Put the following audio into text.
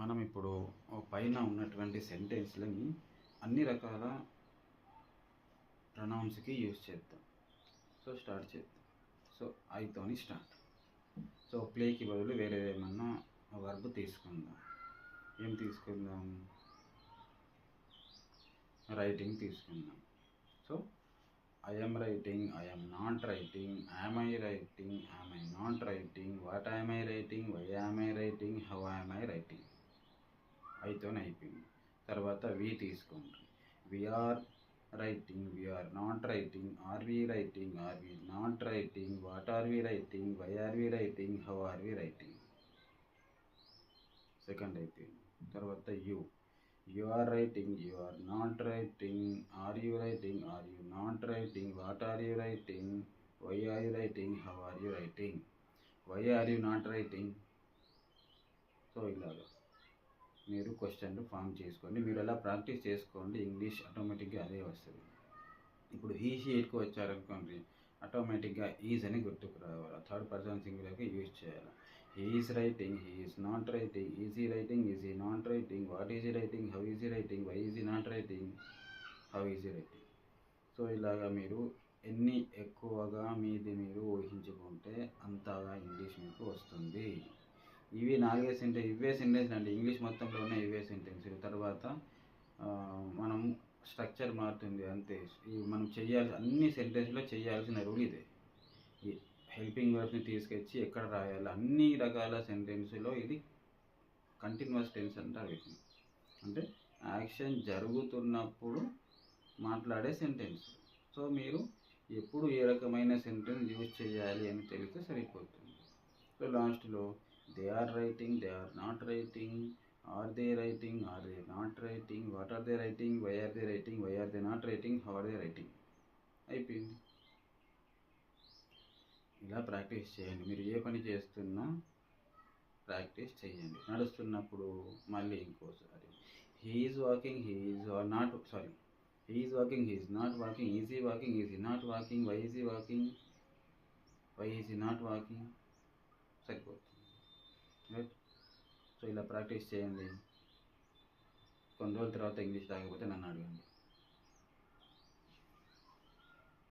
మనం ఇప్పుడు పైన ఉన్నటువంటి సెంటెన్స్లని అన్ని రకాల ప్రొనౌన్స్కి యూజ్ చేద్దాం. సో స్టార్ట్ చేద్దాం. సో ఐతోని స్టార్ట్. సో ప్లేకి బదులు వేరే ఏమన్నా వర్బ్ తీసుకుందాం. ఏం తీసుకుందాం? రైటింగ్ తీసుకుందాం. So I writing I not writing am I writing am I not writing what am I writing why am I writing how అయితోనే అయిపోయింది. తర్వాత వి తీసుకోండి we are writing we are not writing are we writing are we not writing what are we writing why are we writing how are we writing second అయిపోయింది. తర్వాత you you are writing you are not writing are you writing are you not writing what are you writing why are you writing how are you writing why are you not writing so ఇలాగా మీరు క్వశ్చన్లు form చేసుకోండి. మీరు అలా practice చేసుకోండి. English ఆటోమేటిక్గా అదే వస్తుంది. ఇప్పుడు ఈజీ ఎయిట్కి వచ్చారనుకోండి ఆటోమేటిక్గా ఈజ్ అని గుర్తుకు రావాలి. థర్డ్ పర్సన్ సింగులర్కి యూజ్ చేయాలి. Is writing is not writing is he writing is he not writing what is he writing how is he writing why is he not writing how is he writing. So ఇలాగా మీరు ఎన్ని ఎక్కువగా మీది మీరు ఊహించుకుంటే అంతగా English మీకు వస్తుంది. ఇవి నాలుగే సెంటెన్స్ ఇవే సెంటెన్స్ అండి. ఇంగ్లీష్ మొత్తంలో ఉన్న ఇవే సెంటెన్స్. తర్వాత మనం స్ట్రక్చర్ మారుతుంది అంతే. ఇవి మనం చేయాల్సి అన్ని సెంటెన్స్లో చేయాల్సిన రూల్ ఇదే. ఈ హెల్పింగ్ వర్బ్ని తీసుకొచ్చి ఎక్కడ రాయాలి అన్ని రకాల సెంటెన్స్లో ఇది కంటిన్యూస్ టెన్స్ అంటారు వీటిని. అంటే యాక్షన్ జరుగుతున్నప్పుడు మాట్లాడే సెంటెన్స్. సో మీరు ఎప్పుడు ఏ రకమైన సెంటెన్స్ యూజ్ చేయాలి అని తెలిస్తే సరిపోతుంది. సో లాస్ట్లో are writing they are not writing are they writing are they not writing what are they writing why are they writing why are they not writing how are they writing అయిపోయింది. ఇలా practice చేయండి. మీరు ఏ పని చేస్తున్నా practice చేయండి. నడుస్తున్నప్పుడు మళ్ళీ ఇంకోసారి he is walking he is not sorry he is walking he is not walking is he walking is he not walking why is he walking why is he not walking సరిపోతుంది. So ఇలా practice చేయండి. కొన్ని రోజుల తర్వాత English రాకపోతే నన్ను అడగండి.